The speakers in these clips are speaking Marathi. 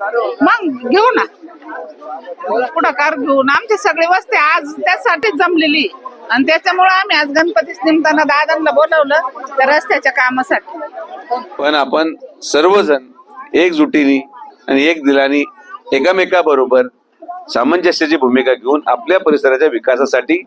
मग घेऊ ना. पुढाकार घेऊन. आमची सगळी वस्ती आज त्यासाठीच जमलेली. आणि त्याच्यामुळे आम्ही आज गणपतीच निमताना दादांना बोलवलं त्या रस्त्याच्या कामासाठी. पण आपण सर्वजण एकजुटीने आणि एक दिलाने एकामेकाबरोबर सामंजस्याची भूमिका घेऊन आपल्या परिसराच्या विकासासाठी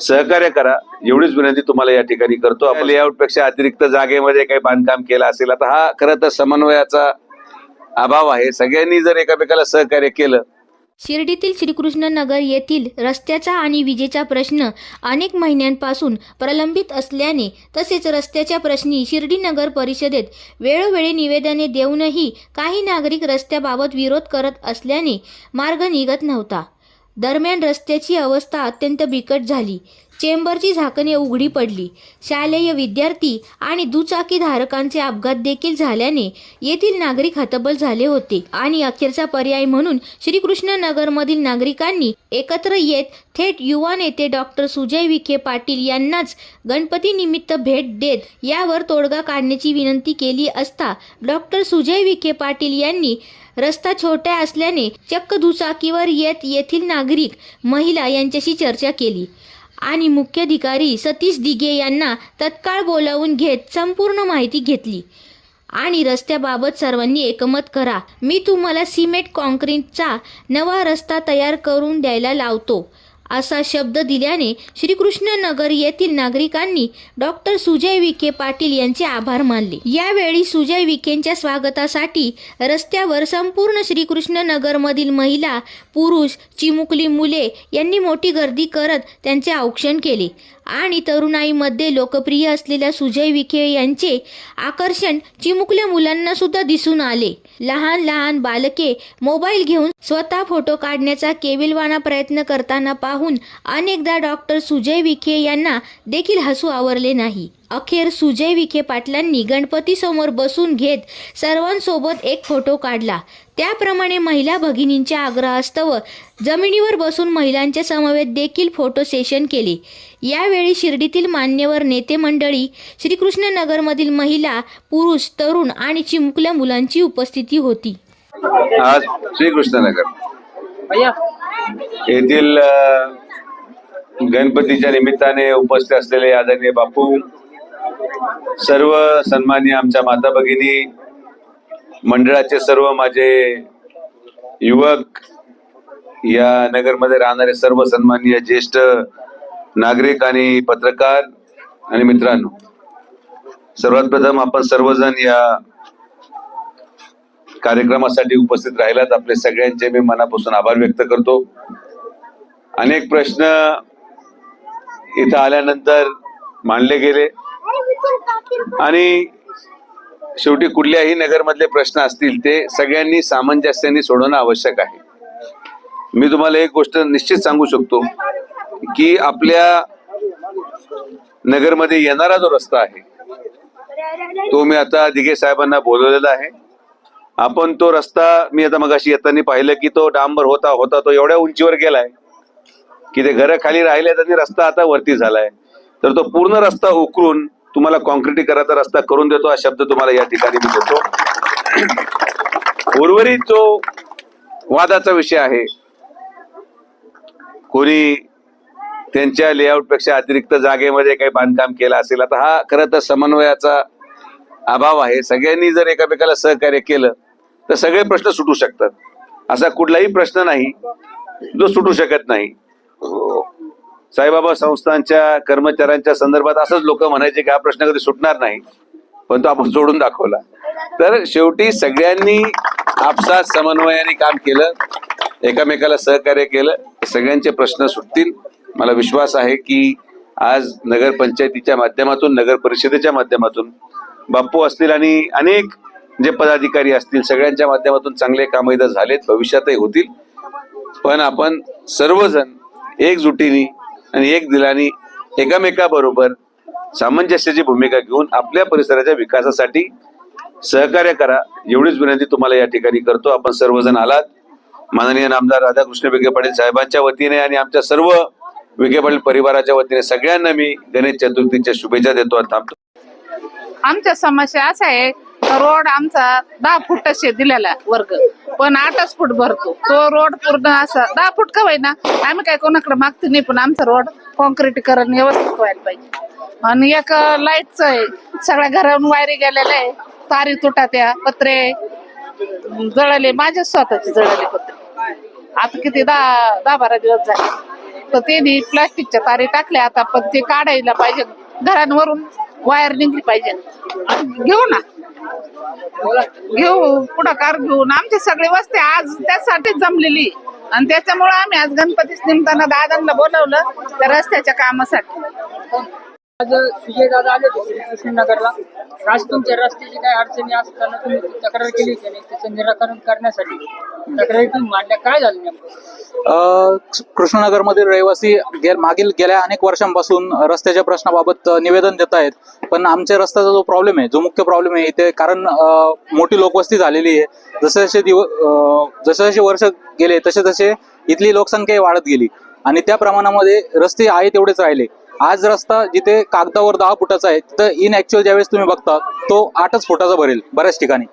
सहकार्य करा. एवढीच विनंती तुम्हाला या ठिकाणी करतो. आपण लेआउटपेक्षा अतिरिक्त जागेमध्ये काही बांधकाम केलं असेल आता हा खरं तर समन्वयाचा अभाव आहे. सगळ्यांनी जर एकामेकाला सहकार्य केलं. शिर्डीतील श्रीकृष्ण नगर येथील रस्त्याचा आणि विजेचा प्रश्न अनेक महिन्यांपासून प्रलंबित असल्याने तसेच रस्त्याच्या प्रश्नी शिर्डी नगर परिषदेत वेळोवेळी निवेदने देऊनही काही नागरिक रस्त्याबाबत विरोध करत असल्याने मार्ग निघत नव्हता. दरम्यान रस्त्याची अवस्था अत्यंत बिकट झाली. चेंबरची झाकणे उघडी पडली. शालेय विद्यार्थी आणि दुचाकी धारकांचे अपघात देखील झाल्याने येथील नागरिक हतबल झाले होते. आणि अखेरचा पर्याय म्हणून श्रीकृष्ण नगरमधील नागरिकांनी एकत्र येत थेट युवा नेते डॉक्टर सुजय विखे पाटील यांनाच गणपती निमित्त भेट देत यावर तोडगा काढण्याची विनंती केली असता डॉक्टर सुजय विखे पाटील यांनी रस्ता छोटा असल्याने चक्क दुचाकीवर येत येथील नागरिक महिला यांच्याशी चर्चा केली. आणि मुख्याधिकारी सतीश दिघे यांना तत्काळ बोलावून घेत संपूर्ण माहिती घेतली. आणि रस्त्याबाबत सर्वांनी एकमत करा. मी तुम्हाला सिमेंट कॉन्क्रीटचा नवा रस्ता तयार करून द्यायला लावतो. असा शब्द दिल्याने श्रीकृष्णनगर येथील नागरिकांनी डॉक्टर सुजय विखे पाटील यांचे आभार मानले. यावेळी सुजय विखेंच्या स्वागतासाठी रस्त्यावर संपूर्ण श्रीकृष्णनगरमधील महिला पुरुष चिमुकली मुले यांनी मोठी गर्दी करत त्यांचे औक्षण केले. आणि तरुणाईमध्ये लोकप्रिय असलेल्या सुजय विखे यांचे आकर्षण चिमुकल्या मुलांना सुद्धा दिसून आले. लहान लहान बालके मोबाईल घेऊन स्वतः फोटो काढण्याचा केविलवाना प्रयत्न करताना पाहून अनेकदा डॉक्टर सुजय विखे यांना देखील हसू आवरले नाही. अखेर सुजय विखे पाटलांनी गणपती समोर बसून घेत सर्वांसोबत एक फोटो काढला. त्याप्रमाणे महिला भगिनींच्या आग्रहास्तव जमिनीवर बसून महिलांच्या समवेत देखील फोटो सेशन केले. यावेळी शिर्डीतील मान्यवर नेते मंडळी श्रीकृष्ण नगरमधील महिला पुरुष तरुण आणि चिमुकल्या मुलांची उपस्थिती होती. आज श्रीकृष्णनगर. येथील गणपतीच्या निमित्ताने उपस्थित असलेले आदरणीय बापू सर्व सन्मान्य आमच्या माता भगिनी मंडळाचे सर्व माझे युवक या नगरमध्ये राहणारे सर्व सन्माननीय ज्येष्ठ नागरिक आणि पत्रकार आणि मित्रांनो सर्वात प्रथम आपण सर्वजण या कार्यक्रमासाठी उपस्थित राहिलात. आपले सगळ्यांचे मी मनापासून आभार व्यक्त करतो. अनेक प्रश्न इथं आल्यानंतर मांडले गेले. आणि शेवटी कुठल्याही नगरमधले प्रश्न असतील ते सगळ्यांनी सामंजस्याने सोडवणं आवश्यक आहे. मी तुम्हाला एक गोष्ट निश्चित सांगू शकतो की आपल्या नगरमध्ये येणारा जो रस्ता आहे तो मी आता दिघे साहेबांना बोलवलेला आहे. आपण तो रस्ता मी आता मगाशी येताना पाहिलं की तो डांबर होता होता तो एवढ्या उंचीवर गेलाय की ते घरं खाली राहिले आणि रस्ता आता वरती झालाय. तर तो पूर्ण रस्ता उकरून तुम्हाला कॉन्क्रिटीकराचा रस्ता करून देतो हा शब्द तुम्हाला या ठिकाणी मी देतो. उर्वरित जो वादाचा विषय आहे कोणी त्यांच्या लेआउटपेक्षा अतिरिक्त जागेमध्ये काही बांधकाम केलं असेल आता हा खरं तर समन्वयाचा अभाव आहे. सगळ्यांनी जर एकामेकाला सहकार्य केलं तर सगळे प्रश्न सुटू शकतात. असा कुठलाही प्रश्न नाही जो सुटू शकत नाही. साईबाबा संस्थांच्या कर्मचाऱ्यांच्या संदर्भात असंच लोक म्हणायचे की हा प्रश्न कधी सुटणार नाही पण तो आपण सोडून दाखवला. तर शेवटी सगळ्यांनी आपसात समन्वयाने काम केलं एकामेकाला सहकार्य केलं सगळ्यांचे प्रश्न सुटतील. मला विश्वास आहे की आज नगरपंचायतीच्या माध्यमातून नगर परिषदेच्या माध्यमातून बाप्पू असतील आणि अनेक जे पदाधिकारी असतील सगळ्यांच्या माध्यमातून चांगले काम इथं झालेत भविष्यातही होतील. पण आपण सर्वजण एकजुटीने आणि एक दिलाने एकामेकाबरोबर सामंजस्याची भूमिका घेऊन आपल्या परिसराच्या विकासासाठी सहकार्य करा. एवढीच विनंती तुम्हाला या ठिकाणी करतो. आपण सर्वजण आलात. माननीय नामदार राधाकृष्ण विखे पाटील साहेबांच्या वतीने आणि आमच्या सर्व विखे पाटील परिवाराच्या वतीने सगळ्यांना मी गणेश चतुर्थीच्या शुभेच्छा देतो आणि थांबतो. आमच्या समस्या असा आहे रोड आमचा दहा फुटच दिलेला वर्ग. पण आठच फूट भरतो. तो रोड पूर्ण असा दहा फूट का ना आम्ही काय कोणाकडे मागतो नाही पण आमचा रोड कॉन्क्रीटीकरण व्यवस्थित व्हायला पाहिजे. आणि एक लाईटच आहे. सगळ्या घरावरून वायरी गेलेल्या आहे. तारी तुटात्या पत्रे. जळाले. माझ्या स्वतःचे जळले पत्रे. आता किती दहा दहा बारा दिवस झाले. तर त्यांनी प्लास्टिकच्या तारी टाकल्या. आता पण ते काढायला पाहिजे. घरांवरून वायर निघली पाहिजे. घेऊ ना. घेऊ पुढाकार घेऊन आमची सगळी वस्ती आज त्यासाठीच जमलेली. आणि त्याच्यामुळे आम्ही आज गणपतीच निमताना दादांना बोलवलं त्या रस्त्याच्या कामासाठी. आज सुजय दादा आले होते कृष्णनगरला आज तुमच्या रस्त्याची काही अडचणी असताना तुम्ही तक्रार केली होती त्याचं निराकरण करण्यासाठी. मांडल्या. काय झालं नेमकं? कृष्णनगरमधील रहिवासी गे- मागील गेल्या अनेक वर्षांपासून रस्त्याच्या प्रश्नाबाबत अ, निवेदन देत आहेत. पण आमच्या रस्त्याचा जो प्रॉब्लेम आहे जो मुख्य प्रॉब्लेम आहे इथे कारण अ, मोठी लोकवस्ती झालेली आहे. जसे जसे दिव अ, जसे जसे वर्ष गेले तसे तसे इथली लोकसंख्या वाढत गेली. आणि त्या प्रमाणामध्ये रस्ते आहे तेवढेच राहिले. आज रस्ता जिथे कागदावर दहा फुटाचा आहे तिथं इन ऍक्च्युअल ज्यावेळेस तुम्ही बघता तो आठच फुटाचा भरेल बऱ्याच ठिकाणी.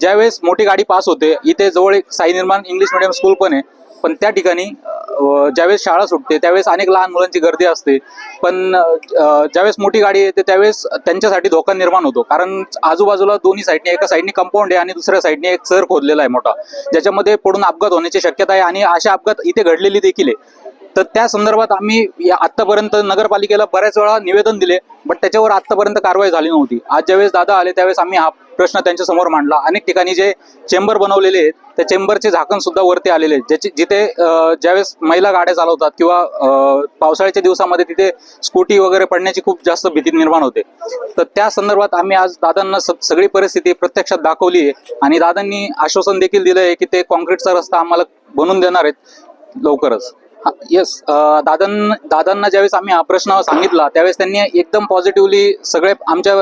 ज्यावेळेस मोठी गाडी पास होते इथे जवळ एक साई निर्माण इंग्लिश मिडियम स्कूल पण आहे. पण त्या ठिकाणी ज्यावेळेस शाळा सुटते त्यावेळेस अनेक लहान मुलांची गर्दी असते. पण ज्यावेळेस मोठी गाडी येते त्यावेळेस त्यांच्यासाठी धोका निर्माण होतो. कारण आजूबाजूला दोन्ही साईडने एका साईडने कंपाऊंड आहे आणि दुसऱ्या साईडने एक चर खोदलेला आहे मोठा. ज्याच्यामध्ये पडून अपघात होण्याची शक्यता आहे आणि अशा अपघात इथे घडलेली देखील आहे. तर त्या संदर्भात आम्ही या आतापर्यंत नगरपालिकेला बऱ्याच वेळा निवेदन दिले बट त्याच्यावर आतापर्यंत कारवाई झाली नव्हती. आज ज्यावेळेस दादा आले त्यावेळेस आम्ही हा प्रश्न त्यांच्यासमोर मांडला. अनेक ठिकाणी जे चेंबर बनवलेले आहेत त्या चेंबरचे झाकण सुद्धा वरती आलेले आहेत. ज्याचे जिथे ज्यावेळेस महिला गाड्या चालवतात किंवा पावसाळ्याच्या दिवसामध्ये तिथे स्कूटी वगैरे पडण्याची खूप जास्त भीती निर्माण होते. तर त्या संदर्भात आम्ही आज दादांना सगळी परिस्थिती प्रत्यक्षात दाखवली आहे आणि दादांनी आश्वासन देखील दिलं आहे की ते कॉन्क्रीटचा रस्ता आम्हाला बनवून देणार आहेत लवकरच. येस दादां दादांना ज्यावेळेस आम्ही हा प्रश्न सांगितला त्यावेळेस त्यांनी एकदम पॉझिटिव्हली सगळे आमच्या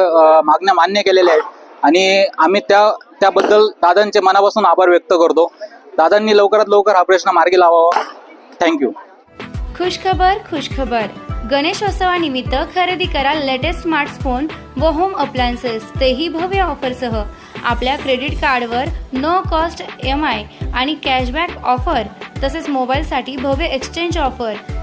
मागण्या मान्य केलेल्या आहेत. आणि आम्ही त्या त्याबद्दल दादांचे मनापासून आभार व्यक्त करतो. दादांनी लवकरात लवकर हा प्रश्न मार्गी लावावा. थँक्यू खुशखबर खुशखबर. गणेशोत्सवानिमित्त खरेदी करा लेटेस्ट स्मार्टफोन व होम अप्लायन्सेस तेही भव्य ऑफरसह. आपल्या क्रेडिट कार्डवर नो कॉस्ट एम आय आणि कॅशबॅक ऑफर तसेच मोबाईलसाठी भव्य एक्सचेंज ऑफर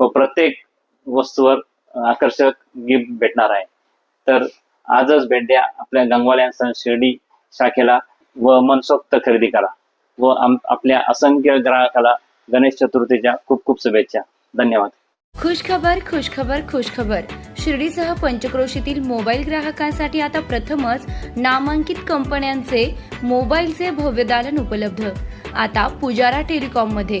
व प्रत्येक वस्तूवर आकर्षक गिफ्ट भेटणार आहे. तर आजच भेट द्या आपल्या गंगवाल्या सण शिर्डी शाखेला व मनसोक्त खरेदी करा व आपल्या असंख्य ग्राहकाला गणेश चतुर्थीच्या खूप खूप शुभेच्छा. धन्यवाद. खुशखबर खुशखबर खुशखबर. शिर्डीसह पंचक्रोशीतील मोबाईल ग्राहकांसाठी आता प्रथमच नामांकित कंपन्यांचे मोबाईलचे भव्य दालन उपलब्ध. आता पुजारा टेलिकॉममध्ये.